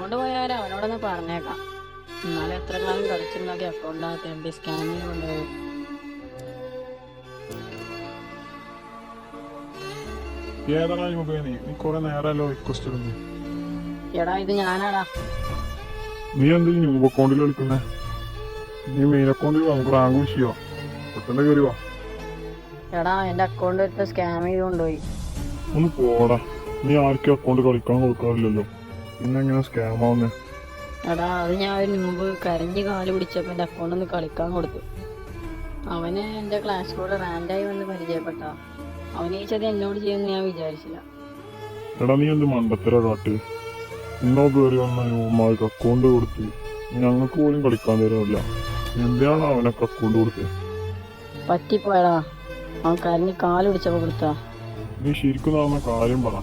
Account പോയാലും അവനോടൊന്ന് പറഞ്ഞേക്കാം. എന്നാലും എത്ര കാലം കളിച്ചിരുന്നൊക്കെ അക്കൗണ്ടാകത്ത് എം പി സ്കാനിങ് ഇടുന്നു. എടാ ഇത് ഞാനാടാ. നീ എന്ത് അക്കൗണ്ടിൽ കളിക്കുന്നേ? നീ മെയിൻ അക്കൗണ്ടിൽ നമുക്ക് റാങ്ക് വിഷയോ പെട്ടെന്ന് കയറി വാ. എടാ അക്കൗണ്ട് എടുത്ത് സ്കാം ചെയ്ത് കൊണ്ടുപോയി. ഒന്ന് പോടാ. നീ ആർക്കും അക്കൗണ്ട് കളിക്കാൻ കൊടുക്കാറില്ലല്ലോ. പിന്നെ എങ്ങനെ സ്കാം ആവുന്നേ. എടാ അത് ഞാൻ ഒരു മുമ്പ് കരഞ്ഞ് കാൽ പിടിച്ചപ്പോൾ എന്റെ അക്കൗണ്ട് ഒന്ന് കളിക്കാൻ കൊടുത്തു. അവന് എന്റെ ക്ലാസ് കൂടെ റാൻഡായി വന്ന് പരിചയപ്പെട്ട. അവനെ ചതി എന്നോട് ചെയ്യുമെന്ന് ഞാൻ വിചാരിച്ചില്ല. എടാ നീ എന്ത് മണ്ടത്തര കാട്ടി? ഇന്നോ കയറി വന്ന ന്യൂമാർക്ക് അക്കൗണ്ട് കൊടുത്ത്. ഞങ്ങൾക്ക് പോലും കളിക്കാൻ തരുന്നില്ല. എന്തിനാണ് അവനൊക്കെ അക്കൗണ്ട് കൊടുത്തത് പറ്റിപ്പോയടാ. അവൻ കരഞ്ഞ് കാൽ പിടിച്ചപ്പോൾ കൊടുത്താ നീ ശരിക്കും കാര്യം പറ.